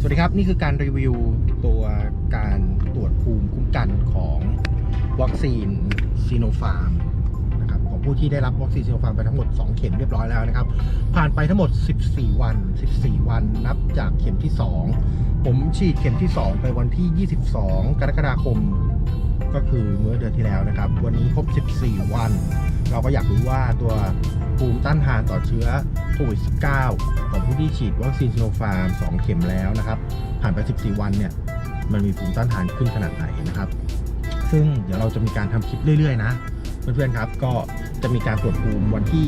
สวัสดีครับ นี่คือการรีวิวตัวการตรวจภูมิคุ้มกันของวัคซีนซีโนฟาร์มนะครับของผู้ที่ได้รับวัคซีนซีโนฟาร์มไปทั้งหมด 2 เข็มเรียบร้อยแล้วนะครับ ผ่านไปทั้งหมด 14 วัน 14 วันนับจากเข็มที่ 2 ผมฉีดเข็มที่ 2 ไปวันที่ 22 กรกฎาคม ก็คือเมื่อเดือนที่แล้วนะครับ วันนี้ครบ 14 วัน เราก็อยากรู้ว่าตัวภูมิต้านทานต่อเชื้อโควิด -19 ของผู้ที่ฉีดวัคซีนซิโนฟาร์ม 2 เข็มแล้วนะครับ ผ่านไป 14 วันเนี่ย มันมีภูมิต้านทานขึ้นขนาดไหนนะครับ ซึ่งเดี๋ยวเราจะมีการทำคลิปเรื่อยๆนะ เพื่อนๆครับ ก็จะมีการตรวจภูมิวันที่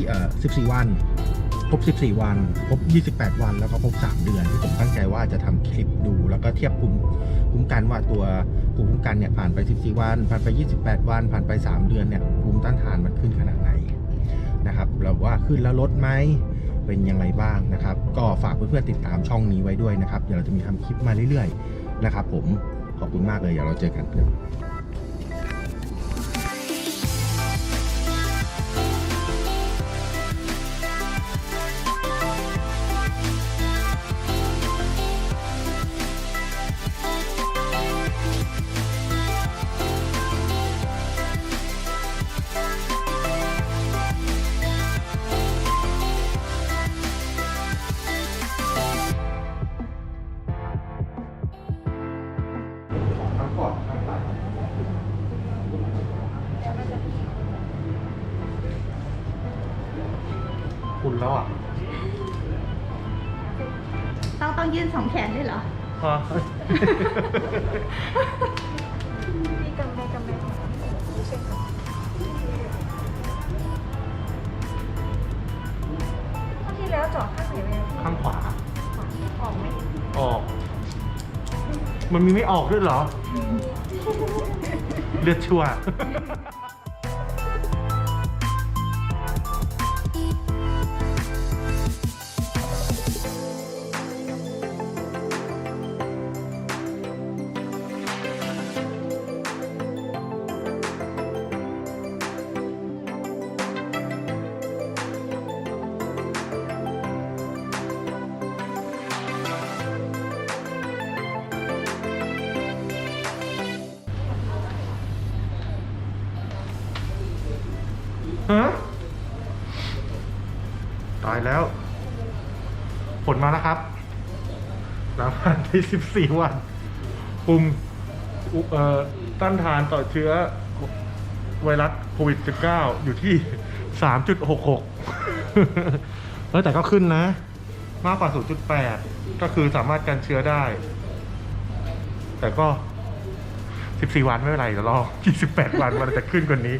14 วันครบ 14 วัน ครบ 28 วัน แล้วก็ครบ 3 เดือน ที่ผมตั้งใจว่าจะทำคลิปดู แล้วก็เทียบภูมิคุ้มกันว่าตัว ภูมิคุ้มกันเนี่ยผ่านไป 14 วัน ผ่านไป 28 วัน ผ่านไป 3 เดือนเนี่ยภูมิต้านทานมันขึ้นขนาดไหนนะครับเราว่าขึ้นแล้วลดไหมเป็นอย่างไรบ้างนะครับ ก็ฝากเพื่อนๆติดตามช่องนี้ไว้ด้วยนะครับ เดี๋ยวเราจะมีทำคลิปมาเรื่อยๆนะครับ ผมขอบคุณมากเลยเดี๋ยวเราเจอกันเพื่อ ต้องต้องยื่นสองแขนด้วยเหรอ พอพี่กำไม่กำไม่ไม่ใช่ค่ะที่แล้วเจาะข้างไหนไปอะพี่ข้างขวา ออกไหมออก มันมีไม่ออกด้วยเหรอ เลือดชั่ว ฮะตายแล้ว ผลมาแล้วครับหลังผ่านไป14วันปุ่มอุเอ่อต้านทานต่อเชื้อไวรัสโควิด -19 อยู่ที่ 3.66 เออแต่ก็ขึ้นนะ มากกว่า 0.8 ก็คือสามารถกันเชื้อได้ แต่ก็ 14 วันไม่เป็นไรเดี๋ยวรอ 28 วันมันจะขึ้นกว่านี้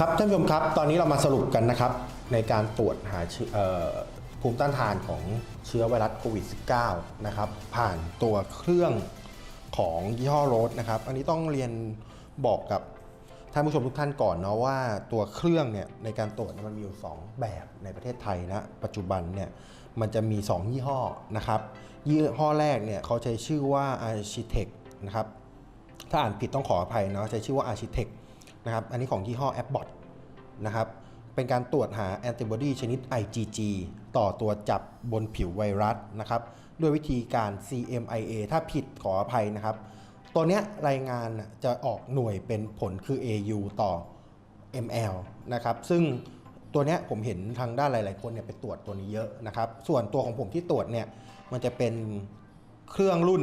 ครับท่านผู้ชมครับ ตอนนี้เรามาสรุปกันนะครับ ในการตรวจหาภูมิต้านทานของเชื้อไวรัสโควิด -19 นะครับ ผ่านตัวเครื่องของยี่ห้อโรสนะครับ อันนี้ต้องเรียนบอกกับท่านผู้ชมทุกท่านก่อนเนาะว่าตัวเครื่องเนี่ยในการตรวจมันมีอยู่ 2 แบบในประเทศไทยนะปัจจุบันเนี่ยมันจะมี 2 ยี่ห้อนะครับ ยี่ห้อแรกเนี่ยเขาใช้ชื่อว่า Architect นะครับ ถ้าอ่านผิดต้องขออภัยเนาะใช้ชื่อว่า Architect นะครับอันนี้ของยี่ห้อ Abbott นะครับเป็นการตรวจหาแอนติบอดีชนิด IgG ต่อตัวจับบนผิวไวรัสนะครับด้วยวิธีการ CMIA ถ้าผิดขออภัยนะครับ ตัวเนี้ยรายงานจะออกหน่วยเป็นผลคือ AU ต่อ ML นะครับซึ่งตัวเนี้ยผมเห็นทางด้านหลาย ๆ คนเนี่ยไปตรวจตัวนี้เยอะนะครับ ส่วนตัวของผมที่ตรวจเนี่ยมันจะเป็นเครื่องรุ่น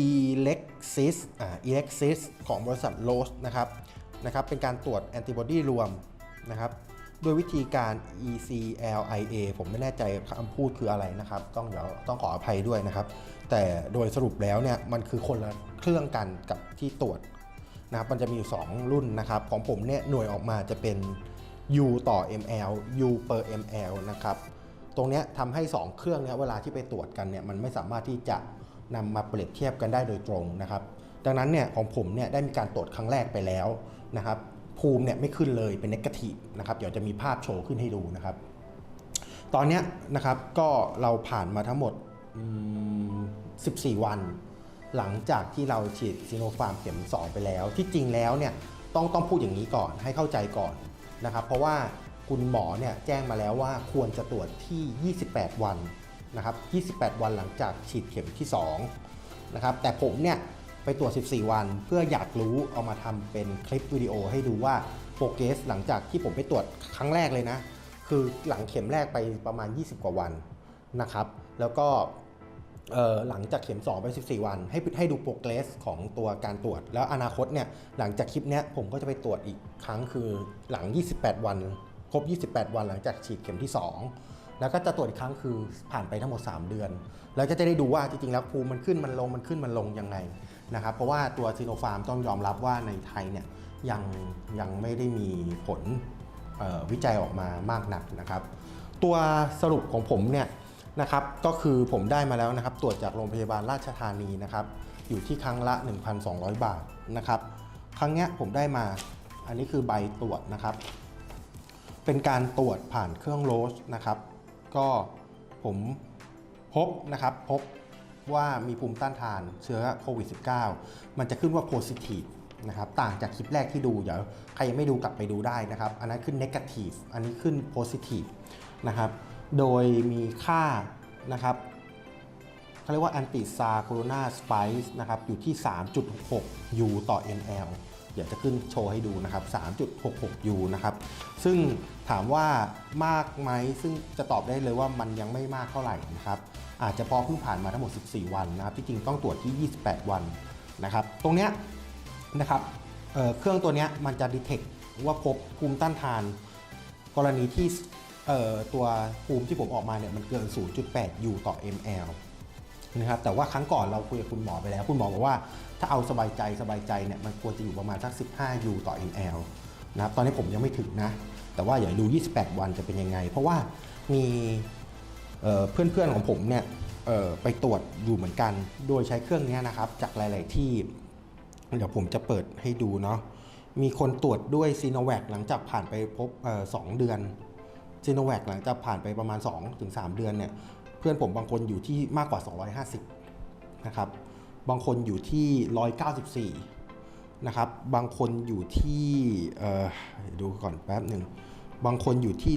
Elexis อ่า Elexis ของบริษัท Roche นะครับนะครับ เป็นการตรวจแอนติบอดีรวมนะครับด้วยวิธีการ ECLIA ผมไม่แน่ใจคำพูดคืออะไรนะครับ ต้องเดี๋ยวต้องขออภัยด้วยนะครับ แต่โดยสรุปแล้วเนี่ยมันคือคนละเครื่องกันกับที่ตรวจนะครับมันจะมีอยู่ 2 รุ่นนะครับ ของผมเนี่ยหน่วยออกมาจะเป็น U ต่อ ml U per ml นะครับ ตรงเนี้ยทำให้ 2 เครื่องเนี้ยเวลาที่ไปตรวจกันเนี่ยมันไม่สามารถที่จะ นำมาเปรียบเทียบกันได้โดยตรงนะครับ ดังนั้นเนี่ยของผมเนี่ยได้มีการตรวจครั้งแรกไปแล้วนะครับภูมิเนี่ยไม่ขึ้นเลยเป็น negative นะครับเดี๋ยวจะมีภาพโชว์ขึ้นให้ดูนะครับ ตอนนี้นะครับก็เราผ่านมาทั้งหมด 14 วัน หลังจากที่เราฉีดซีโนฟาร์มเข็ม 2 ไปแล้ว ที่จริงแล้วเนี่ยต้องต้องพูดอย่างนี้ก่อนให้เข้าใจก่อนนะครับ เพราะว่าคุณหมอเนี่ยแจ้งมาแล้วว่าควรจะตรวจที่ 28 วัน นะครับ 28 วันหลังจากฉีดเข็มที่2นะครับ แต่ผมเนี่ยไปตรวจ 14 วัน เพื่ออยากรู้เอามาทำเป็นคลิปวิดีโอให้ดูว่าโปรเกสหลังจากที่ผมไปตรวจครั้งแรกเลยนะ คือหลังเข็มแรกไปประมาณ 20 กว่าวันนะครับ แล้วก็หลังจากเข็ม 2 ไป 14 วัน ให้ให้ดูโปรเกรสของตัวการตรวจ แล้วอนาคตเนี่ยหลังจากคลิปเนี้ยผมก็จะไปตรวจอีกครั้งคือหลัง 28 วัน ครบ 28 วันหลังจากฉีดเข็มที่ 2 แล้วก็จะตรวจอีกครั้งคือผ่านไปทั้งหมด 3 เดือน แล้วก็จะได้ดูว่าจริงๆแล้วภูมิมันขึ้นมันลงมันขึ้นมันลงยังไงนะครับเพราะว่าตัวซีโนฟาร์มต้องยอมรับว่าในไทยเนี่ยยังยังไม่ได้มีผลวิจัยออกมามากนักนะครับ ตัวสรุปของผมเนี่ยนะครับก็คือผมได้มาแล้วนะครับ ตรวจจากโรงพยาบาลราชธานีนะครับ อยู่ที่ครั้งละ 1,200 บาทนะครับ ครั้งเนี้ยผมได้มาอันนี้คือใบตรวจนะครับ เป็นการตรวจผ่านเครื่องโรสนะครับ ก็ผมพบนะครับพบว่ามีภูมิต้านทานเชื้อโควิด -19 มันจะขึ้นว่า positive นะครับต่างจากคลิปแรกที่ดู เดี๋ยวใครยังไม่ดูกลับไปดูได้นะครับ อันนั้นขึ้น negative อันนี้ขึ้น positive นะครับ โดยมีค่านะครับเขาเรียกว่า anti SARS corona spike นะครับอยู่ที่ 3.66 U ต่อ ml เดี๋ยวจะขึ้นโชว์ให้ดูนะครับ 3.66 U นะครับ ซึ่งถามว่ามากไหม ซึ่งจะตอบได้เลยว่ามันยังไม่มากเท่าไหร่นะครับ อาจจะพอเพิ่งผ่านมาทั้งหมด 14 วันนะครับ ที่จริงต้องตรวจที่ 28 วันนะครับ ตรงเนี้ยนะครับเเครื่องตัวเนี้ยมันจะดีเทคว่าพบภูมิต้านทาน กรณีที่ตัวภูมิที่ผมออกมาเนี่ยมันเกิน 0.8 U ต่อ ml นะครับแต่ว่าครั้งก่อนเราคุยกับคุณหมอไปแล้ว คุณหมอบอกว่าถ้าเอาสบายใจสบายใจเนี่ยมันควรจะอยู่ประมาณสัก 15 U ต่อ ml นะครับตอนนี้ผมยังไม่ถึงนะ แต่ว่าอย่าดู 28 วันจะเป็นยังไง เพราะว่ามีเเพื่อนๆของผมเนี่ยไปตรวจอยู่เหมือนกัน โดยใช้เครื่องนี้นะครับ จากหลาย ๆ ที่ เดี๋ยวผมจะเปิดให้ดูเนาะมีคนตรวจด้วยซีโนแวคหลังจากผ่านไปพบสองเดือนซีโนแวคหลังจากผ่านไปประมาณ 2-3 เดือนเนี่ย เพื่อนผมบางคนอยู่ที่มากกว่า 250 นะครับ บางคนอยู่ที่ 194 นะครับ บางคนอยู่ที่ดูก่อนแป๊บหนึ่ง บางคนอยู่ที่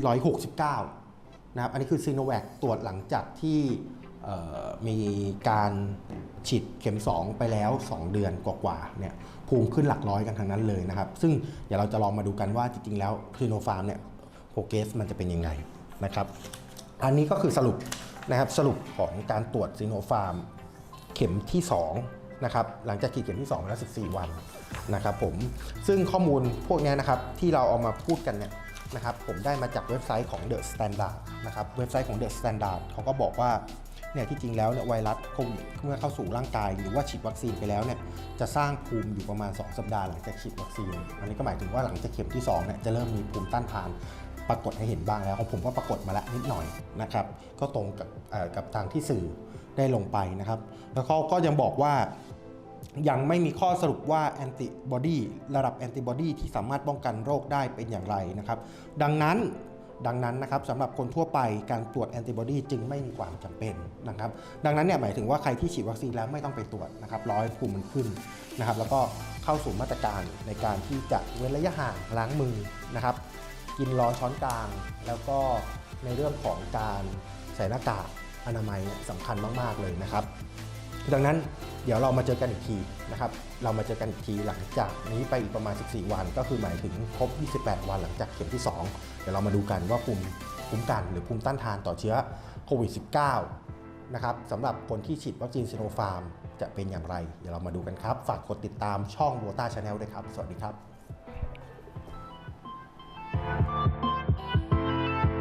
169 นะครับ อันนี้คือซีโนแวคตรวจหลังจากที่มีการฉีดเข็ม 2 ไปแล้ว 2 เดือนกว่าๆเนี่ยภูมิขึ้นหลักร้อยกันทั้งนั้นเลยนะครับ ซึ่งเดี๋ยวเราจะลองมาดูกันว่าจริงๆแล้วซีโนฟาร์มเนี่ยโปรเกสมันจะเป็นยังไงนะครับ อันนี้ก็คือสรุป นะครับสรุปของการตรวจซีโนฟาร์มเข็มที่2นะครับหลังจากฉีดเข็มที่2ไปแล้ว14 วันนะครับผมซึ่งข้อมูลพวกนี้นะครับที่เราเอามาพูดกันเนี่ยนะครับผมได้มาจากเว็บไซต์ของ The Standard นะครับเว็บไซต์ของ The Standard เขาก็บอกว่าเนี่ยที่จริงแล้วเนี่ยไวรัสโควิดเมื่อเข้าสู่ร่างกาย หรือว่าฉีดวัคซีนไปแล้วเนี่ยจะสร้างภูมิอยู่ประมาณ 2 สัปดาห์หลังจากฉีดวัคซีน อันนี้ก็หมายถึงว่าหลังจากเข็มที่2เนี่ยจะเริ่มมีภูมิต้านทาน ปรากฏให้เห็นบ้างแล้วของผมก็ปรากฏมาแล้วนิดหน่อยนะครับ ก็ตรงกับกับทางที่สื่อได้ลงไปนะครับ แล้วเขาก็ยังบอกว่ายังไม่มีข้อสรุปว่าแอนติบอดีระดับแอนติบอดีที่สามารถป้องกันโรคได้เป็นอย่างไรนะครับ ดังนั้นดังนั้นนะครับสำหรับคนทั่วไปการตรวจแอนติบอดีจึงไม่มีความจำเป็นนะครับ ดังนั้นเนี่ยหมายถึงว่าใครที่ฉีดวัคซีนแล้วไม่ต้องไปตรวจนะครับร้อให้ภูมิมันขึ้นนะครับ แล้วก็เข้าสู่มาตรการในการที่จะเว้นระยะห่างล้างมือนะครับ กินร้อนช้อนกลาง แล้วก็ในเรื่องของการใส่หน้ากากอนามัยเนี่ยสำคัญมาก ๆ เลยนะครับ ดังนั้นเดี๋ยวเรามาเจอกันอีกทีนะครับ เรามาเจอกันอีกทีหลังจากนี้ไปอีกประมาณ 14 วัน ก็คือหมายถึงครบ 28 วันหลังจากเข็มที่ 2 เดี๋ยวเรามาดูกันว่าภูมิคุ้มกันหรือภูมิต้านทานต่อเชื้อโควิด -19 นะครับสำหรับคนที่ฉีดวัคซีนซีโนฟาร์มจะเป็นอย่างไร เดี๋ยวเรามาดูกันครับ ฝากกดติดตามช่องโ o ต้าชาแนลด้วยครับ สวัสดีครับ